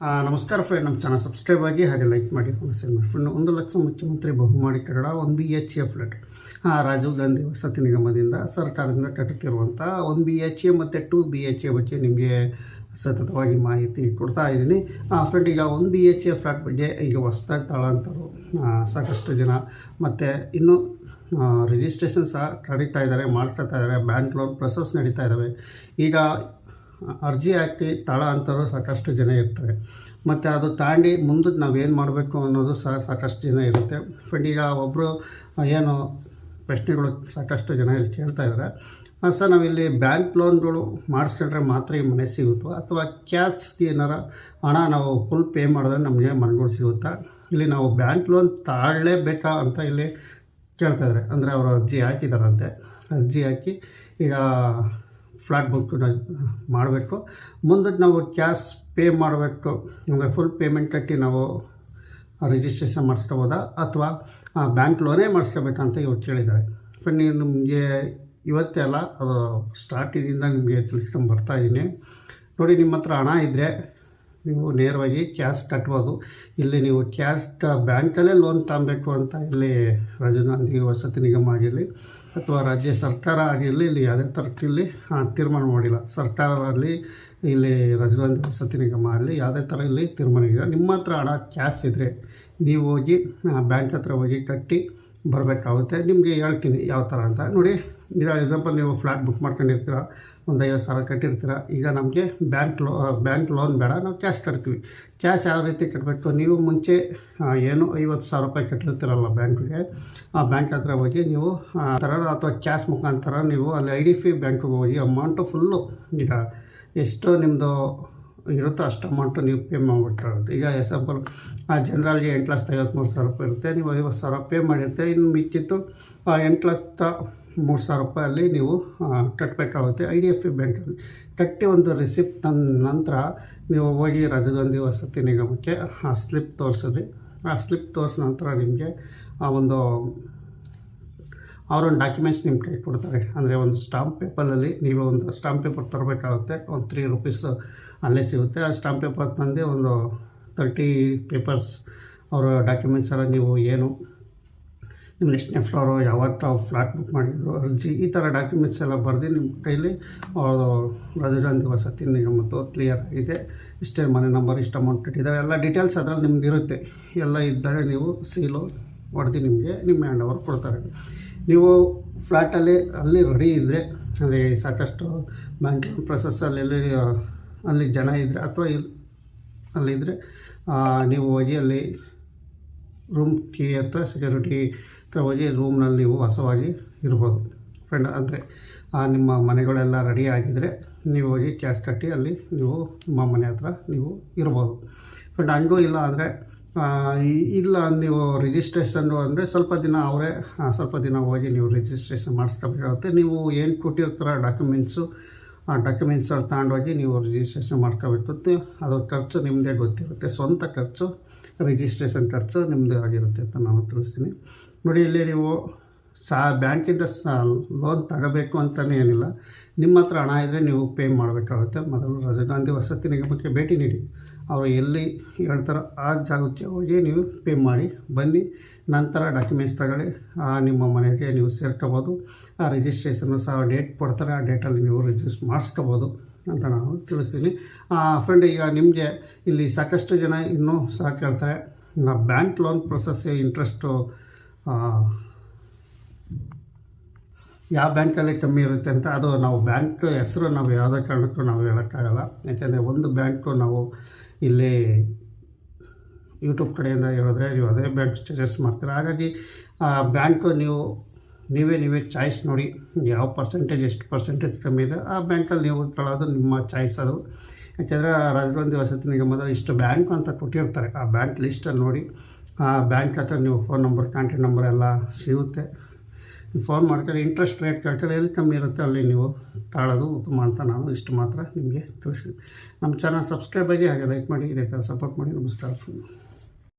ನಮಸ್ಕಾರ ಫ್ರೆಂಡ್ ನಮ್ಮ channel subscribe ಆಗಿ ಹಾಗೆ ಲೈಕ್ ಮಾಡಿ ಮೆಸೇಜ್ ಮಾಡಿ. ಫ್ರೆಂಡ್ ಒಂದು ಲಕ್ಷ ಮುಖ್ಯಮಂತ್ರಿ ಬಹುಮಾಡಿ Kannada one B H A flat Rajiv Gandhi ವಸತಿ ನಿಗಮದಿಂದ ಸರ್ಕಾರದಿಂದ ಕಟ್ಟುತ್ತಿರುವಂಥ ಒನ್ ಬಿ ಎಚ್ ಎ ಮತ್ತು ಟು ಬಿ ಎಚ್ ಎ ಬಗ್ಗೆ ನಿಮಗೆ ಸತತವಾಗಿ ಮಾಹಿತಿ ಕೊಡ್ತಾ ಇದ್ದೀನಿ. ಫ್ರೆಂಡ್ ಈಗ one B H A flat ಬಗ್ಗೆ ಈಗ ಹೊಸ್ದಾಗಿ ತಾಳ ಅಂತರು ಸಾಕಷ್ಟು ಜನ ಮತ್ತು ಇನ್ನೂ ರಿಜಿಸ್ಟ್ರೇಷನ್ ಸಹ ನಡೀತಾ ಇದ್ದಾರೆ, ಮಾಡಿಸ್ತಾ ಇದ್ದಾರೆ. ಬ್ಯಾಂಕ್ ಲೋನ್ ಪ್ರೊಸೆಸ್ ನಡೀತಾ ಇದ್ದಾವೆ ಈಗ ಅರ್ಜಿ ಹಾಕಿ ತಳ ಅಂತರೂ ಸಾಕಷ್ಟು ಜನ ಇರ್ತಾರೆ. ಮತ್ತು ಅದು ತಾಂಡಿ ಮುಂದಕ್ಕೆ ನಾವೇನು ಮಾಡಬೇಕು ಅನ್ನೋದು ಸಹ ಸಾಕಷ್ಟು ಜನ ಇರುತ್ತೆ. ಫ್ರೆಂಡ್ ಈಗ ಒಬ್ಬರು ಏನು ಪ್ರಶ್ನೆಗಳು ಸಾಕಷ್ಟು ಜನ ಇಲ್ಲಿ ಕೇಳ್ತಾ ಇದ್ದಾರೆ ಸರ್, ನಾವಿಲ್ಲಿ ಬ್ಯಾಂಕ್ ಲೋನ್ಗಳು ಮಾಡಿಸ್ಕೊಂಡ್ರೆ ಮಾತ್ರ ಈ ಮನೆ ಸಿಗುತ್ತೋ? ಅಥವಾ ಕ್ಯಾಶ್ಗೆ ಏನಾರ ಹಣ ನಾವು ಫುಲ್ ಪೇ ಮಾಡಿದ್ರೆ ನಮಗೆ ಮನೆಗಳು ಸಿಗುತ್ತಾ? ಇಲ್ಲಿ ನಾವು ಬ್ಯಾಂಕ್ ಲೋನ್ ತಾಳಲೇಬೇಕಾ ಅಂತ ಇಲ್ಲಿ ಕೇಳ್ತಾ ಇದ್ದಾರೆ ಅಂದರೆ ಅವರು ಅರ್ಜಿ ಹಾಕಿದಾರಂತೆ. ಅರ್ಜಿ ಹಾಕಿ ಈಗ ಫ್ಲಾಟ್ ಬುಕ್ ಮಾಡಬೇಕು. ಮುಂದಕ್ಕೆ ನಾವು ಕ್ಯಾಶ್ ಪೇ ಮಾಡಬೇಕು. ಅಂದರೆ ಫುಲ್ ಪೇಮೆಂಟ್ ಕಟ್ಟಿ ನಾವು ರಿಜಿಸ್ಟ್ರೇಷನ್ ಮಾಡಿಸ್ಕೋಬೋದಾ? ಅಥವಾ ಬ್ಯಾಂಕ್ ಲೋನೇ ಮಾಡಿಸ್ಕೋಬೇಕಂತ ಇವ್ರು ಕೇಳಿದ್ದಾರೆ. ಬಟ್ ನೀವು ನಿಮಗೆ ಇವತ್ತೇ ಅಲ್ಲ, ಅದು ಸ್ಟಾರ್ಟಿಂಗಿಂದ ನಿಮಗೆ ತಿಳಿಸ್ಕೊಂಡು ಬರ್ತಾ ಇದ್ದೀನಿ ನೋಡಿ, ನಿಮ್ಮ ಹತ್ರ ಹಣ ಇದ್ದರೆ ನೀವು ನೇರವಾಗಿ ಕ್ಯಾಶ್ ಕಟ್ಬೋದು. ಇಲ್ಲಿ ನೀವು ಕ್ಯಾಶ್ ಬ್ಯಾಂಕಲ್ಲೇ ಲೋನ್ ತಗೊಬೇಕು ಅಂತ ಇಲ್ಲಿ ರಾಜೀವ್ ವಸತಿ ನಿಗಮ ಆಗಿರಲಿ ಅಥವಾ ರಾಜ್ಯ ಸರ್ಕಾರ ಆಗಿರಲಿ, ಇಲ್ಲಿ ಯಾವುದೇ ಥರಕ್ಕೆ ಇಲ್ಲಿ ತೀರ್ಮಾನ ಮಾಡಿಲ್ಲ. ಸರ್ಕಾರ ಆಗಲಿ ಇಲ್ಲಿ ರಾಜೀವ್ ಗಾಂಧಿ ವಸತಿ ನಿಗಮ ಆಗಲಿ, ಯಾವುದೇ ಥರ ಇಲ್ಲಿ ತೀರ್ಮಾನ ಇಲ್ಲ ನಿಮ್ಮ ಹತ್ರ ಹಣ ಕ್ಯಾಶ್ ಇದ್ದರೆ ನೀವು ಹೋಗಿ ಬ್ಯಾಂಕ್ ಹತ್ರ ಹೋಗಿ ಕಟ್ಟಿ ಬರಬೇಕಾಗುತ್ತೆ. ನಿಮಗೆ ಹೇಳ್ತೀನಿ ಯಾವ ಥರ ಅಂತ. ನೋಡಿ ಈಗ ಎಕ್ಸಾಂಪಲ್ ನೀವು ಫ್ಲ್ಯಾಟ್ ಬುಕ್ ಮಾಡ್ಕೊಂಡಿರ್ತೀರ, ಒಂದು ಐವತ್ತು ಸಾವಿರ ಕಟ್ಟಿರ್ತೀರ, ಈಗ ನಮಗೆ ಬ್ಯಾಂಕ್ ಲೋ ಬ್ಯಾಂಕ್ ಲೋನ್ ಬೇಡ, ನಾವು ಕ್ಯಾಶ್ ಕಟ್ತೀವಿ ಕ್ಯಾಶ್ ಯಾವ ರೀತಿ ಕಟ್ಟಬೇಕು ನೀವು ಮುಂಚೆ ಏನು ಐವತ್ತು ಸಾವಿರ ರೂಪಾಯಿ ಕಟ್ಟಿರ್ತೀರಲ್ಲ ಬ್ಯಾಂಕ್ಗೆ, ಆ ಬ್ಯಾಂಕ್ ಹತ್ರ ಹೋಗಿ ನೀವು ಥರ ಅಥವಾ ಕ್ಯಾಶ್ ಮುಖಾಂತರ ನೀವು ಅಲ್ಲಿ ಐ ಡಿ ಫಿ ಬ್ಯಾಂಕ್ಗೆ ಹೋಗಿ ಅಮೌಂಟು ಫುಲ್ಲು ಈಗ ಎಷ್ಟು ನಿಮ್ಮದು ಇರುತ್ತೋ ಅಷ್ಟು ಅಮೌಂಟು ನೀವು ಪೇ ಮಾಡಬೇಕಾಗುತ್ತೆ. ಈಗ ಎಕ್ಸಾಂಪಲ್ ಆ ಜನರಲ್ಗೆ ಎಂಟು ಲಕ್ಷದ ಐವತ್ತ್ಮೂರು ಸಾವಿರ ರೂಪಾಯಿ ಇರುತ್ತೆ. ನೀವು ಐವತ್ತು ಸಾವಿರ ಪೇ ಮಾಡಿರ್ತೀರ ಇನ್ನು ಮಿಕ್ಕಿತ್ತು ಆ ಎಂಟು ಲಕ್ಷದ ಮೂರು ಸಾವಿರ ರೂಪಾಯಲ್ಲಿ ನೀವು ಕಟ್ಟಬೇಕಾಗುತ್ತೆ ಐ ಡಿ ಎಫ್ ಸಿ ಬ್ಯಾಂಕಲ್ಲಿ ಕಟ್ಟಿ ಒಂದು ರಿಸಿಪ್ಟ್ ತಂದ ನಂತರ ನೀವು ಹೋಗಿ ರಾಜೀವ್ ವಸತಿ ನಿಗಮಕ್ಕೆ, ಆ ಸ್ಲಿಪ್ ತೋರಿಸಿದ್ರಿ ಆ ಸ್ಲಿಪ್ ತೋರಿಸಿದ ನಂತರ ನಿಮಗೆ, ಆ ಒಂದು ಅವರೊಂದು ಡಾಕ್ಯುಮೆಂಟ್ಸ್ ನಿಮ್ಮ ಕೈ ಕೊಡ್ತಾರೆ. ಅಂದರೆ ಒಂದು ಸ್ಟಾಂಪ್ ಪೇಪರಲ್ಲಿ ನೀವು ಒಂದು ಸ್ಟಾಂಪ್ ಪೇಪರ್ ತರಬೇಕಾಗುತ್ತೆ. ಒಂದು ತ್ರೀ ರುಪೀಸ್ ಅಲ್ಲೇ ಸಿಗುತ್ತೆ. ಆ ಸ್ಟಾಂಪ್ ಪೇಪರ್ ತಂದು ಒಂದು ತರ್ಟಿ ಪೇಪರ್ಸ್ ಅವರ ಡಾಕ್ಯುಮೆಂಟ್ಸ್ ಎಲ್ಲ ನೀವು ಏನು ನಿಮ್ಮ ಎಷ್ಟನೇ ಫ್ಲೋರು ಯಾವತ್ತು ಫ್ಲಾಟ್ ಬುಕ್ ಮಾಡಿದ್ರು, ಅರ್ಜಿ ಈ ಥರ ಡಾಕ್ಯುಮೆಂಟ್ಸ್ ಎಲ್ಲ ಬರೆದು ನಿಮ್ಮ ಕೈಲಿ ಅವರು ರೆಸಿಡೆಂಟ್ ವಸತಿ ಮತ್ತು ಕ್ಲಿಯರ್ ಆಗಿದೆ. ಇಷ್ಟೇ ಮನೆ ನಂಬರ್ ಇಷ್ಟು ಅಮೌಂಟ್ ಇಟ್ಟಿದ್ದಾರೆ. ಎಲ್ಲ ಡೀಟೇಲ್ಸ್ ಅದರಲ್ಲಿ ನಿಮ್ಗೆ ಇರುತ್ತೆ ಎಲ್ಲ ಇದ್ದರೆ ನೀವು ಸೀಲು ಹೊಡೆದು ನಿಮಗೆ ನಿಮ್ಮ ಹ್ಯಾಂಡ್ ಓವರ್ ಕೊಡ್ತಾರೆ. ನೀವು ಫ್ಲ್ಯಾಟಲ್ಲಿ ಅಲ್ಲಿ ರೆಡಿ ಇದ್ದರೆ ಅಂದರೆ ಸಾಕಷ್ಟು ಬ್ಯಾಂಕಿಂಗ್ ಎಲ್ಲಿ ಅಲ್ಲಿ ಜನ ಇದ್ದರೆ ಅಥವಾ ಇಲ್ಲಿ ಅಲ್ಲಿದ್ದರೆ ನೀವು ಹೋಗಿ ಅಲ್ಲಿ ರೂಮ್ ಕೀ ಹತ್ರ ಸೆಕ್ಯೂರಿಟಿ ಹತ್ರ ಹೋಗಿ ರೂಮ್ನಲ್ಲಿ ನೀವು ಹೊಸವಾಗಿ ಇರ್ಬೋದು. ಫ್ರೆಂಡ್ ಅಂದರೆ ನಿಮ್ಮ ಮನೆಗಳೆಲ್ಲ ರೆಡಿ ಆಗಿದ್ದರೆ ನೀವು ಹೋಗಿ ಕ್ಯಾಶ್ ಕಟ್ಟಿ ಅಲ್ಲಿ ನೀವು ನಿಮ್ಮ ಮನೆ ಹತ್ರ ನೀವು ಇರ್ಬೋದು. ಫ್ರೆಂಡ್ ಹಂಗೂ ಇಲ್ಲ ಅಂದರೆ ಇಲ್ಲ, ನೀವು ರಿಜಿಸ್ಟ್ರೇಷನ್ನು ಅಂದರೆ ಸ್ವಲ್ಪ ದಿನ ಅವರೇ ಸ್ವಲ್ಪ ದಿನ ಹೋಗಿ ನೀವು ರಿಜಿಸ್ಟ್ರೇಷನ್ ಮಾಡಿಸ್ಕೋಬೇಕಾಗುತ್ತೆ. ನೀವು ಏನು ಕೊಟ್ಟಿರ್ತಾರ ಡಾಕ್ಯುಮೆಂಟ್ಸು ಆ ಡಾಕ್ಯುಮೆಂಟ್ಸ್ ತಗೊಂಡೋಗಿ ನೀವು ರಿಜಿಸ್ಟ್ರೇಷನ್ ಮಾಡ್ಕೋಬೇಕಾಗುತ್ತೆ ಅದು ಖರ್ಚು ನಿಮ್ಮದೇ ಗೊತ್ತಿರುತ್ತೆ. ಸ್ವಂತ ಖರ್ಚು ರಿಜಿಸ್ಟ್ರೇಷನ್ ಖರ್ಚು ನಿಮ್ಮದೇ ಆಗಿರುತ್ತೆ ಅಂತ ನಾನು ತಿಳಿಸ್ತೀನಿ. ನೋಡಿ, ಇಲ್ಲಿ ನೀವು ಸಾ, ಬ್ಯಾಂಕಿಂದ ಸಾ ಲೋನ್ ತಗೋಬೇಕು ಅಂತಲೇ ಏನಿಲ್ಲ. ನಿಮ್ಮ ಹತ್ರ ಹಣ ಇದ್ದರೆ ನೀವು ಪೇ ಮಾಡಬೇಕಾಗುತ್ತೆ. ಮೊದಲು ರಾಜೀವ್ ಗಾಂಧಿ ವಸತಿ ನಿಗಮಕ್ಕೆ ಭೇಟಿ ನೀಡಿ. ಅವರು ಎಲ್ಲಿ ಹೇಳ್ತಾರೋ ಆ ಜಾಗಕ್ಕೆ ಹೋಗಿ ನೀವು ಪೇ ಮಾಡಿ, ಬನ್ನಿ. ನಂತರ ಡಾಕ್ಯುಮೆಂಟ್ಸ್ ತಗೊಳ್ಳಿ. ಆ ನಿಮ್ಮ ಮನೆಗೆ ನೀವು ಸೇರ್ಕೋಬೋದು. ಆ ರಿಜಿಸ್ಟ್ರೇಷನ್ನು ಸಹ ಡೇಟ್ ಕೊಡ್ತಾರೆ. ಆ ಡೇಟಲ್ಲಿ ನೀವು ರಿಜಿಸ್ಟರ್ ಮಾಡಿಸ್ಕೋಬೋದು ಅಂತ ನಾನು ತಿಳಿಸ್ತೀನಿ. ಫ್ರೆಂಡ್ ಈಗ ನಿಮಗೆ ಇಲ್ಲಿ ಸಾಕಷ್ಟು ಜನ ಇನ್ನೂ ಸಹ ಕೇಳ್ತಾರೆ. ಬ್ಯಾಂಕ್ ಲೋನ್ ಪ್ರೊಸೆಸ್ ಇಂಟ್ರೆಸ್ಟು ಯಾವ ಬ್ಯಾಂಕಲ್ಲಿ ಕಮ್ಮಿ ಇರುತ್ತೆ ಅಂತ ಅದು ನಾವು ಬ್ಯಾಂಕ್ ಹೆಸರು, ನಾವು ಯಾವುದೇ ಕಾರಣಕ್ಕೂ ನಾವು ಹೇಳೋಕ್ಕಾಗಲ್ಲ. ಯಾಕೆಂದರೆ ಒಂದು ಬ್ಯಾಂಕು ನಾವು ಇಲ್ಲಿ ಯೂಟ್ಯೂಬ್ ಕಡೆಯಿಂದ ಹೇಳಿದ್ರೆ ನೀವು ಅದೇ ಬ್ಯಾಂಕ್ ಚಾಯ್ಸ್ ಮಾಡ್ತೀರ. ಹಾಗಾಗಿ, ಆ ಬ್ಯಾಂಕು ನೀವು, ನೀವೇ ನೀವೇ ಚಾಯ್ಸ್ ನೋಡಿ ಯಾವ ಪರ್ಸೆಂಟೇಜ್ ಎಷ್ಟು ಪರ್ಸೆಂಟೇಜ್ ಕಮ್ಮಿ ಇದೆ. ಆ ಬ್ಯಾಂಕಲ್ಲಿ ನೀವು ತಗೊಳ್ಳೋದು ನಿಮ್ಮ ಚಾಯ್ಸ್ ಅದು. ಯಾಕೆಂದರೆ ರಾಜೀವ್ ವಸತಿ ನಿಗಮದಲ್ಲಿ ಇಷ್ಟು ಬ್ಯಾಂಕ್ ಅಂತ ಕೊಟ್ಟಿರ್ತಾರೆ. ಆ ಬ್ಯಾಂಕ್ ಲಿಸ್ಟಲ್ಲಿ ನೋಡಿ, ಆ ಬ್ಯಾಂಕ್ ಹತ್ರ ನೀವು ಫೋನ್ ನಂಬರ್ ಕಾಂಟ್ಯಾಕ್ಟ್ ನಂಬರ್ ಎಲ್ಲ ಸಿಗುತ್ತೆ. ಫೋನ್ ಮಾಡ್ತಾರೆ ಇಂಟ್ರೆಸ್ಟ್ ರೇಟ್ ಕೇಳ್ತಾರೆ, ಎಲ್ಲಿ ಕಮ್ಮಿ ಇರುತ್ತೆ ಅಲ್ಲಿ ನೀವು ತಾಳೋದು ಉತ್ತಮ ಅಂತ ನಾನು ಇಷ್ಟು ಮಾತ್ರ ನಿಮಗೆ ತಿಳಿಸ್ತೀನಿ ನಮ್ಮ ಚಾನಲ್ ಸಬ್ಸ್ಕ್ರೈಬ್ ಆಗಿ ಹಾಗೆ ಲೈಕ್ ಮಾಡಿ, ಇದೇ ಥರ ಸಪೋರ್ಟ್ ಮಾಡಿ, ನಮಸ್ಕಾರ.